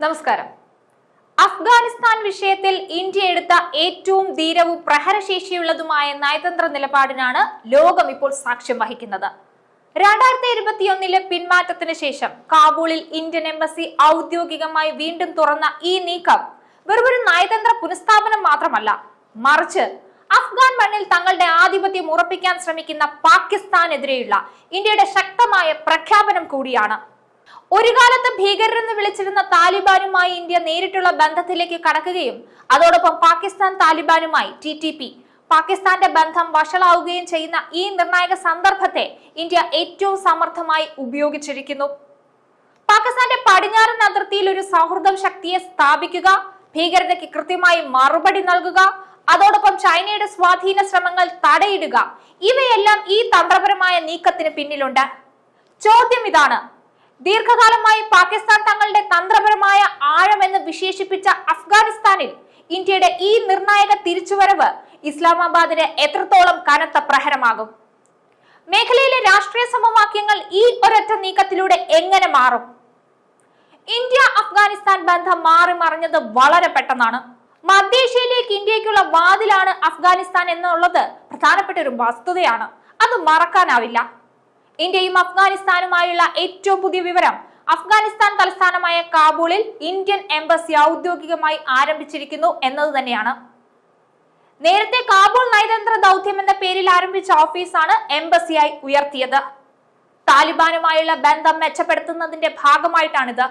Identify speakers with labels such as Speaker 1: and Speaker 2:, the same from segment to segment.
Speaker 1: നമസ്കാരം. അഫ്ഗാനിസ്ഥാൻ വിഷയത്തിൽ ഇന്ത്യ എടുത്ത ഏറ്റവും ധീരവും പ്രഹരശേഷിയുള്ളതുമായ നയതന്ത്ര നിലപാടിനാണ് ലോകം ഇപ്പോൾ സാക്ഷ്യം വഹിക്കുന്നത്. രണ്ടായിരത്തി ഇരുപത്തിയൊന്നിലെ പിന്മാറ്റത്തിന് ശേഷം കാബൂളിൽ ഇന്ത്യൻ എംബസി ഔദ്യോഗികമായി വീണ്ടും തുറന്ന ഈ നീക്കം വെറുമൊരു നയതന്ത്ര പുനഃസ്ഥാപനം മാത്രമല്ല മറിച്ച് അഫ്ഗാൻ മണ്ണിൽ തങ്ങളുടെ ആധിപത്യം ഉറപ്പിക്കാൻ ശ്രമിക്കുന്ന പാകിസ്ഥാനെതിരെയുള്ള ഇന്ത്യയുടെ ശക്തമായ പ്രഖ്യാപനം കൂടിയാണ്. ഒരു കാലത്ത് ഭീകരരെന്ന് വിളിച്ചിരുന്ന താലിബാനുമായി ഇന്ത്യ നേരിട്ടുള്ള ബന്ധത്തിലേക്ക് കടക്കുകയും അതോടൊപ്പം പാകിസ്ഥാൻ താലിബാനുമായി ടി ടി പി പാകിസ്ഥാന്റെ ബന്ധം വഷളാവുകയും ചെയ്യുന്ന ഈ നിർണായക സന്ദർഭത്തെ ഇന്ത്യ ഏറ്റവും സമർത്ഥമായി ഉപയോഗിച്ചിരിക്കുന്നു. പാകിസ്ഥാന്റെ പടിഞ്ഞാറൻ അതിർത്തിയിൽ ഒരു സൗഹൃദം ശക്തിയെ സ്ഥാപിക്കുക ഭീകരതയ്ക്ക് കൃത്യമായി മറുപടി നൽകുക അതോടൊപ്പം ചൈനയുടെ സ്വാധീന ശ്രമങ്ങൾ തടയിടുക ഇവയെല്ലാം ഈ തന്ത്രപരമായ നീക്കത്തിന് പിന്നിലുണ്ട്. ചോദ്യം ഇതാണ് ദീർഘകാലമായി പാകിസ്ഥാൻ തങ്ങളുടെ തന്ത്രപരമായ ആഴമെന്ന് വിശേഷിപ്പിച്ച അഫ്ഗാനിസ്ഥാനിൽ ഇന്ത്യയുടെ ഈ നിർണായക തിരിച്ചുവരവ് ഇസ്ലാമാബാദിന് എത്രത്തോളം കനത്ത പ്രഹരമാകും? മേഖലയിലെ രാഷ്ട്രീയ സമവാക്യങ്ങൾ ഈ ഒരൊറ്റ നീക്കത്തിലൂടെ എങ്ങനെ മാറും? ഇന്ത്യ അഫ്ഗാനിസ്ഥാൻ ബന്ധം മാറി മറിഞ്ഞത് വളരെ പെട്ടെന്നാണ്. മധ്യേഷ്യയിലേക്ക് ഇന്ത്യക്കുള്ള വാതിലാണ് അഫ്ഗാനിസ്ഥാൻ എന്നുള്ളത് പ്രധാനപ്പെട്ട ഒരു വസ്തുതയാണ്. അത് മറക്കാനാവില്ല. ഇന്ത്യയും അഫ്ഗാനിസ്ഥാനുമായുള്ള ഏറ്റവും പുതിയ വിവരം. അഫ്ഗാനിസ്ഥാൻ തലസ്ഥാനമായ കാബൂളിൽ ഇന്ത്യൻ എംബസി ഔദ്യോഗികമായി ആരംഭിച്ചിരിക്കുന്നു എന്നത് തന്നെയാണ്. നേരത്തെ കാബൂൾ നയതന്ത്ര ദൗത്യം എന്ന പേരിൽ ആരംഭിച്ച ഓഫീസാണ് എംബസിയായി ഉയർത്തിയത്. താലിബാനുമായുള്ള ബന്ധം മെച്ചപ്പെടുത്തുന്നതിന്റെ ഭാഗമായിട്ടാണിത്.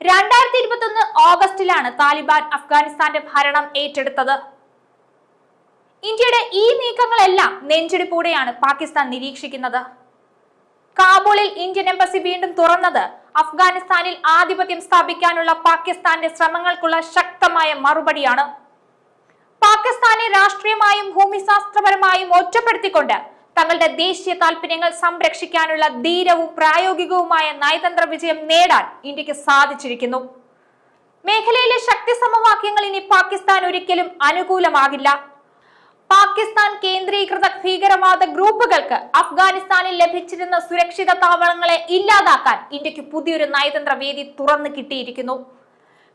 Speaker 1: രണ്ടായിരത്തി ഇരുപത്തി ഓഗസ്റ്റിലാണ് താലിബാൻ അഫ്ഗാനിസ്ഥാന്റെ ഭരണം ഏറ്റെടുത്തത്. ഇന്ത്യയുടെ ഈ നീക്കങ്ങളെല്ലാം നെഞ്ചിടിപ്പോടെയാണ് പാകിസ്ഥാൻ നിരീക്ഷിക്കുന്നത്. കാബൂളിൽ ഇന്ത്യൻ എംബസി വീണ്ടും തുറന്നത്. അഫ്ഗാനിസ്ഥാനിൽ ആധിപത്യം സ്ഥാപിക്കാനുള്ള പാകിസ്ഥാന്റെ ശ്രമങ്ങൾക്കുള്ള ശക്തമായ മറുപടിയാണ്. പാകിസ്ഥാനെ രാഷ്ട്രീയമായും ഭൂമിശാസ്ത്രപരമായും ഒറ്റപ്പെടുത്തിക്കൊണ്ട് തങ്ങളുടെ ദേശീയ താൽപര്യങ്ങൾ സംരക്ഷിക്കാനുള്ള ധീരവും പ്രായോഗികവുമായ നയതന്ത്ര വിജയം നേടാൻ ഇന്ത്യയ്ക്ക് സാധിച്ചിരിക്കുന്നു. മേഖലയിലെ ശക്തി സമവാക്യങ്ങൾ ഇനി പാകിസ്ഥാൻ ഒരിക്കലും അനുകൂലമാകില്ല. പാകിസ്ഥാൻ കേന്ദ്രീകൃത ഭീകരവാദ ഗ്രൂപ്പുകൾക്ക് അഫ്ഗാനിസ്ഥാനിൽ ലഭിച്ചിരുന്ന സുരക്ഷിത താവളങ്ങളെ ഇല്ലാതാക്കാൻ ഇന്ത്യയ്ക്ക് പുതിയൊരു നയതന്ത്ര വേദി തുറന്നു കിട്ടിയിരിക്കുന്നു.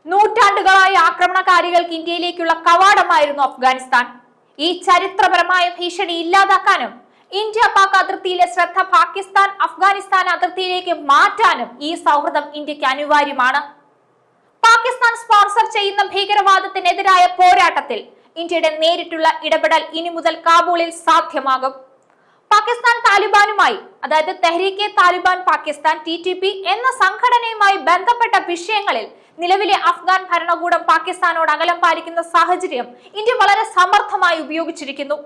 Speaker 1: നൂറ്റാണ്ടുകളായി ആക്രമണകാരികൾക്ക് ഇന്ത്യയിലേക്കുള്ള കവാടമായിരുന്നു അഫ്ഗാനിസ്ഥാൻ. ഈ ചരിത്രപരമായ ഭീഷണി ഇല്ലാതാക്കാനും ഇന്ത്യ പാക് അതിർത്തിയിലെ ശ്രദ്ധ പാകിസ്ഥാൻ അഫ്ഗാനിസ്ഥാൻ അതിർത്തിയിലേക്ക് മാറ്റാനും ഈ സൗഹൃദം ഇന്ത്യയ്ക്ക് അനിവാര്യമാണ്. പാകിസ്ഥാൻ സ്പോൺസർ ചെയ്യുന്ന ഭീകരവാദത്തിനെതിരായ പോരാട്ടത്തിൽ ഇന്ത്യയുടെ നേരിട്ടുള്ള ഇടപെടൽ ഇനി മുതൽ കാബൂളിൽ സാധ്യമാകും. പാകിസ്ഥാൻ താലിബാനുമായി അതായത് Tehrik e Taliban Pakistan T T P എന്ന സംഘടനയുമായി ബന്ധപ്പെട്ട വിഷയങ്ങളിൽ നിലവിലെ അഫ്ഗാൻ ഭരണകൂടം പാകിസ്ഥാനോട് അകലം പാലിക്കുന്ന സാഹചര്യം ഇന്ത്യ വളരെ സമർത്ഥമായി ഉപയോഗിച്ചിരിക്കുന്നു.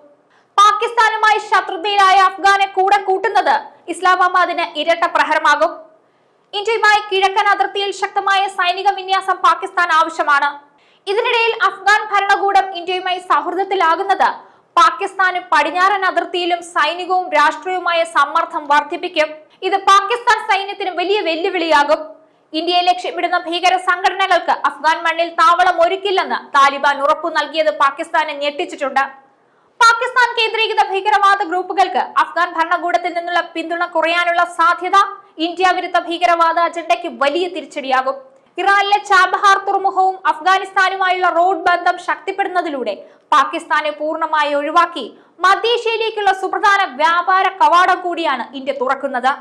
Speaker 1: പാകിസ്ഥാനുമായി ശത്രുതയിലായ അഫ്ഗാനെ കൂടെ കൂട്ടുന്നത് ഇസ്ലാമാബാദിന് ഇരട്ട പ്രഹരമാകും. ഇന്ത്യയുമായി കിഴക്കൻ അതിർത്തിയിൽ ശക്തമായ സൈനിക വിന്യാസം പാകിസ്ഥാൻ ആവശ്യമാണ്. ഇതിനിടയിൽ അഫ്ഗാൻ ഭരണകൂടം ഇന്ത്യയുമായി സൗഹൃദത്തിലാകുന്നത് പാകിസ്ഥാന് പടിഞ്ഞാറൻ അതിർത്തിയിലും സൈനികവും രാഷ്ട്രീയവുമായ സമ്മർദ്ദം വർദ്ധിപ്പിക്കും. ഇത് പാകിസ്ഥാൻ സൈന്യത്തിന് വലിയ വെല്ലുവിളിയാകും. ഇന്ത്യയെ ലക്ഷ്യമിടുന്ന ഭീകര സംഘടനകൾക്ക് അഫ്ഗാൻ മണ്ണിൽ താവളം ഒരുക്കില്ലെന്ന് താലിബാൻ ഉറപ്പു നൽകിയത് പാകിസ്ഥാനെ ഞെട്ടിച്ചിട്ടുണ്ട്. പാകിസ്ഥാൻ കേന്ദ്രീകൃത ഭീകരവാദ ഗ്രൂപ്പുകൾക്ക് അഫ്ഗാൻ ഭരണകൂടത്തിൽ നിന്നുള്ള പിന്തുണ കുറയാനുള്ള സാധ്യത ഇന്ത്യ വിരുദ്ധ ഭീകരവാദ അജണ്ടയ്ക്ക് വലിയ തിരിച്ചടിയാകും. ഇറാനിലെ ചാബഹാർ തുറമുഖവും അഫ്ഗാനിസ്ഥാനുമായുള്ള റോഡ് ബന്ധം ശക്തിപ്പെടുന്നതിലൂടെ പാകിസ്ഥാനെ പൂർണമായി ഒഴിവാക്കി മധ്യേഷ്യയിലേക്കുള്ള സുപ്രധാന വ്യാപാര കവാടം കൂടിയാണ് ഇന്ത്യ തുറക്കുന്നത്.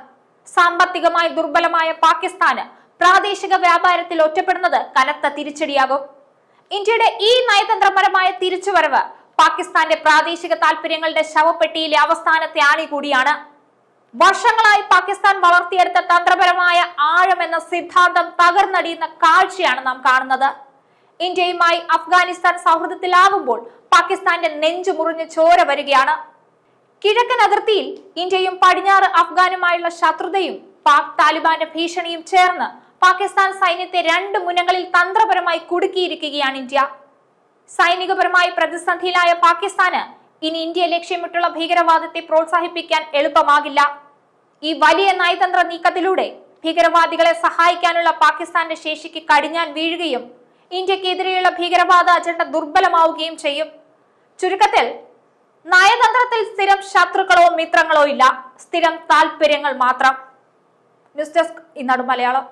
Speaker 1: സാമ്പത്തികമായി ദുർബലമായ പാകിസ്ഥാന് പ്രാദേശിക വ്യാപാരത്തിൽ ഒറ്റപ്പെടുന്നത് കനത്ത തിരിച്ചടിയാകും. ഇന്ത്യയുടെ ഈ നയതന്ത്രപരമായ തിരിച്ചുവരവ് പാകിസ്ഥാന്റെ പ്രാദേശിക താൽപര്യങ്ങളുടെ ശവപ്പെട്ടിയിലെ അവസാനത്തെ ആണി കൂടിയാണ്. വർഷങ്ങളായി പാകിസ്ഥാൻ വളർത്തിയെടുത്ത തന്ത്രപരമായ ആഴം എന്ന സിദ്ധാന്തം തകർന്നടിയുന്ന കാഴ്ചയാണ് നാം കാണുന്നത്. ഇന്ത്യയുമായി അഫ്ഗാനിസ്ഥാൻ സൗഹൃദത്തിലാകുമ്പോൾ പാകിസ്ഥാന്റെ നെഞ്ചു മുറിഞ്ഞ് ചോര വരികയാണ്. കിഴക്കൻ അതിർത്തിയിൽ ഇന്ത്യയും പടിഞ്ഞാറ് അഫ്ഗാനുമായുള്ള ശത്രുതയും പാക് താലിബാന്റെ ഭീഷണിയും ചേർന്ന് പാകിസ്ഥാൻ സൈന്യത്തെ രണ്ട് മുനകളിൽ തന്ത്രപരമായി കുടുക്കിയിരിക്കുകയാണ് ഇന്ത്യ. സൈനികപരമായി പ്രതിസന്ധിയിലായ പാകിസ്ഥാന് ഇനി ഇന്ത്യ ലക്ഷ്യമിട്ടുള്ള ഭീകരവാദത്തെ പ്രോത്സാഹിപ്പിക്കാൻ എളുപ്പമാകില്ല. ഈ വലിയ നയതന്ത്ര നീക്കത്തിലൂടെ ഭീകരവാദികളെ സഹായിക്കാനുള്ള പാകിസ്ഥാന്റെ ശേഷിക്ക് കടിഞ്ഞാൻ വീഴുകയും ഇന്ത്യക്കെതിരെയുള്ള ഭീകരവാദ അജണ്ട ദുർബലമാവുകയും ചെയ്യും. ചുരുക്കത്തിൽ നയതന്ത്രത്തിൽ സ്ഥിരം ശത്രുക്കളോ മിത്രങ്ങളോ ഇല്ല. സ്ഥിരം താല്പര്യങ്ങൾ മാത്രം. News desk Innadu Malayalam.